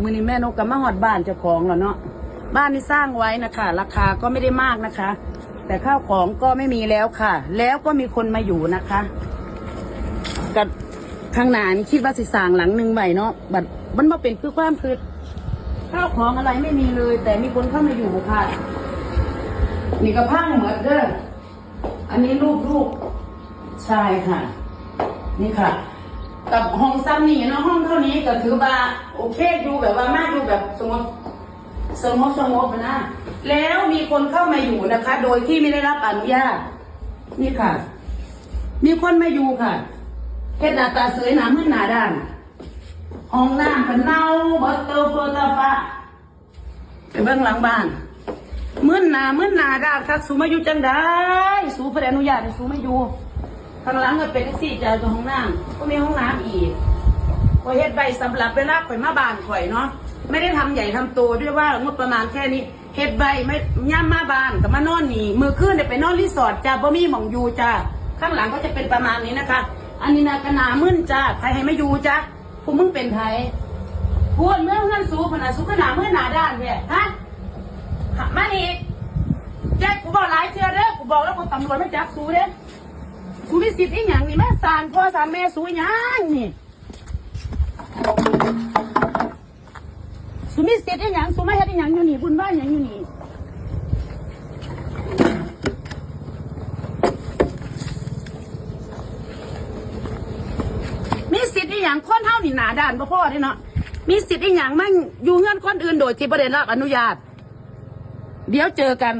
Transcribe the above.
มือนี้แม่นกกับมาหอดบ้านเจ้าของแล้วเนาะบ้านที่สร้างไว้นะคะ ราคาก็ไม่ได้มากนะคะ แต่ข้าวของก็ไม่มีแล้วค่ะ แล้วก็มีคนมาอยู่นะคะกับข้างหน้านี่คิดว่าสิสร้างหลังหนึ่งใบเนาะบัดมันมาเป็นคือความคือข้าวของอะไรไม่มีเลย แต่มีคนเข้ามาอยู่ค่ะนี่ก็พังเหมือดเด้ออันนี้รูปรูปใช่ค่ะ นี่ค่ะ กับห้องซ้ำนี่เนาะห้องเท่านี้ก็ถือว่าโอเคอยู่แบบว่ามาอยู่แบบสงบสงบสงบนะแล้วมีคนเข้ามาอยู่นะคะ โดยที่ไม่ได้รับอนุญาตนี่ค่ะ มีคนมาอยู่ค่ะเฮ็ดหน้าตาสวยหนามืดหนาด้านห้องน้ำก็เน่าเบิดเตอเฟอร์ตาฟ้าไปเบื้องหลังบ้านมืดหนามืดหนาด้านคักสูมาอยู่จังได้สูพระอนุญาตสูมาอยู่ ข้างหลังก็เป็นสี่เจอกับห้องน้ำก็มีห้องน้ำอีกก็เฮ็ดใบสำหรับเวลาข่อยมาบ้านข่อยเนาะไม่ได้ทำใหญ่ทำโตด้วยว่างบประมาณแค่นี้เฮ็ดใบไม่ย่ำมาบ้านกับมานอนนี่มือขึ้นเนี่ยไปนอนรีสอร์ทจ้าบ่มีหม่องอยู่จ้าข้างหลังก็จะเป็นประมาณนี้นะคะ อันนี้นะกนามึนจ้าใครให้ไม่อยู่จ้าพวกมึงเป็นไทยพูดเมื่อเงินสูพนาสูขนาเมื่อหนาด้านเนี่ยฮะมานี่แจ็คกูบอกหลายเชื่อเด้อกูบอกแล้วคนตำรวจไม่จับสูเด้อ สูมีสิทธิ์อีหยังนี่แม่สารพ่อสารแม่สูหยังนี่สูมีสิทธิ์อีหยังสูไม่เฮ็ดอีหยังอยู่นี่บุญว่าหยังอยู่นี่มีสิทธิ์อีหยังคนเท่านี่หนาด้านบ่พ่อเด้เนาะมีสิทธิ์อีหยังมั่งอยู่เงื่อนคนอื่นโดยที่บ่ได้รับอนุญาต เดี๋ยวเจอกัน